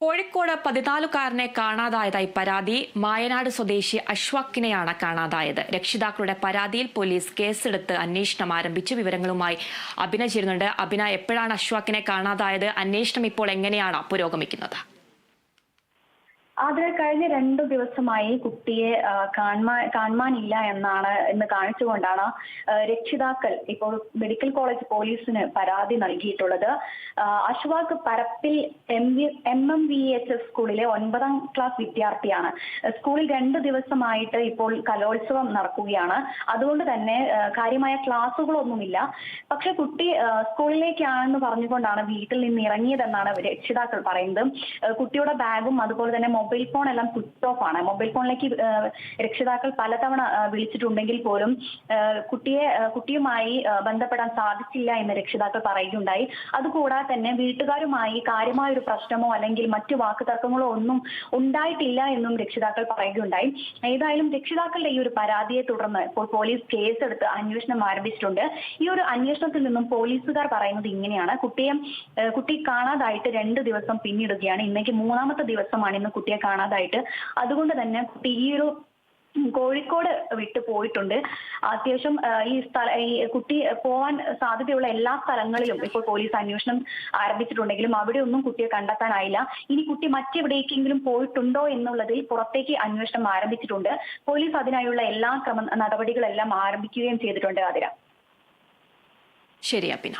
കോഴിക്കോട് പതിനാലുകാരനെ കാണാതായതായി പരാതി. മായനാട് സ്വദേശി അശ്വാക്കിനെയാണ് കാണാതായത്. രക്ഷിതാക്കളുടെ പരാതിയിൽ പോലീസ് കേസെടുത്ത് അന്വേഷണം ആരംഭിച്ചു. വിവരങ്ങളുമായി അഭിന ചേരുന്നുണ്ട്. എപ്പോഴാണ് അശ്വാക്കിനെ കാണാതായത്? അന്വേഷണം ഇപ്പോൾ എങ്ങനെയാണ് പുരോഗമിക്കുന്നത്? അതിൽ കഴിഞ്ഞ രണ്ടു ദിവസമായി കുട്ടിയെ ആ, കാണുവാൻ കാണുവാനില്ല എന്നാണ് ഇന്ന് കാണിച്ചുകൊണ്ടാണ് രക്ഷിതാക്കൾ ഇപ്പോൾ മെഡിക്കൽ കോളേജ് പോലീസിന് പരാതി നൽകിയിട്ടുള്ളത്. ആ, Ashwaq Parappil M M M V H S സ്കൂളിലെ ഒൻപതാം ക്ലാസ് വിദ്യാർത്ഥിയാണ്. സ്കൂളിൽ രണ്ടു ദിവസമായിട്ട് ഇപ്പോൾ കലോത്സവം നടക്കുകയാണ്. അതുകൊണ്ട് തന്നെ കാര്യമായ ക്ലാസ്സുകളൊന്നുമില്ല. പക്ഷെ കുട്ടി സ്കൂളിലേക്കാണെന്ന് പറഞ്ഞുകൊണ്ടാണ് വീട്ടിൽ നിന്ന് ഇറങ്ങിയതെന്നാണ് രക്ഷിതാക്കൾ പറയുന്നത്. കുട്ടിയുടെ ബാഗും അതുപോലെ തന്നെ മൊബൈൽ ഫോൺ എല്ലാം സ്വിച്ച് ഓഫ് ആണ്. മൊബൈൽ ഫോണിലേക്ക് രക്ഷിതാക്കൾ പലതവണ വിളിച്ചിട്ടുണ്ടെങ്കിൽ പോലും കുട്ടിയെ കുട്ടിയുമായി ബന്ധപ്പെടാൻ സാധിച്ചില്ല എന്ന് രക്ഷിതാക്കൾ പറയുകയുണ്ടായി. അതുകൂടാതെ തന്നെ വീട്ടുകാരുമായി കാര്യമായ ഒരു പ്രശ്നമോ അല്ലെങ്കിൽ മറ്റു വാക്ക് തർക്കങ്ങളോ ഒന്നും ഉണ്ടായിട്ടില്ല എന്നും രക്ഷിതാക്കൾ പറയുകയുണ്ടായി. ഏതായാലും രക്ഷിതാക്കളുടെ ഈ ഒരു പരാതിയെ തുടർന്ന് ഇപ്പോൾ പോലീസ് കേസെടുത്ത് അന്വേഷണം ആരംഭിച്ചിട്ടുണ്ട്. ഈ ഒരു അന്വേഷണത്തിൽ നിന്നും പോലീസുകാർ പറയുന്നത് ഇങ്ങനെയാണ്. കുട്ടിയെ കുട്ടി കാണാതായിട്ട് രണ്ട് ദിവസം പിന്നിടുകയാണ്. ഇന്നേക്ക് മൂന്നാമത്തെ ദിവസമാണ് ഇന്ന് കുട്ടിയെ കാണാതായിട്ട്. അതുകൊണ്ട് തന്നെ കുട്ടി ഈ ഒരു കോഴിക്കോട് വിട്ടു പോയിട്ടുണ്ട്. അത്യാവശ്യം ഈ സ്ഥല ഈ കുട്ടി പോവാൻ സാധ്യതയുള്ള എല്ലാ സ്ഥലങ്ങളിലും ഇപ്പോൾ പോലീസ് അന്വേഷണം ആരംഭിച്ചിട്ടുണ്ടെങ്കിലും അവിടെ ഒന്നും കുട്ടിയെ കണ്ടെത്താനായില്ല. ഇനി കുട്ടി മറ്റെവിടേക്കെങ്കിലും പോയിട്ടുണ്ടോ എന്നുള്ളതിൽ പുറത്തേക്ക് അന്വേഷണം ആരംഭിച്ചിട്ടുണ്ട്. പോലീസ് അതിനായുള്ള എല്ലാ ക്രമ നടപടികളെല്ലാം ആരംഭിക്കുകയും ചെയ്തിട്ടുണ്ട് അതിര ശരി അഭിന.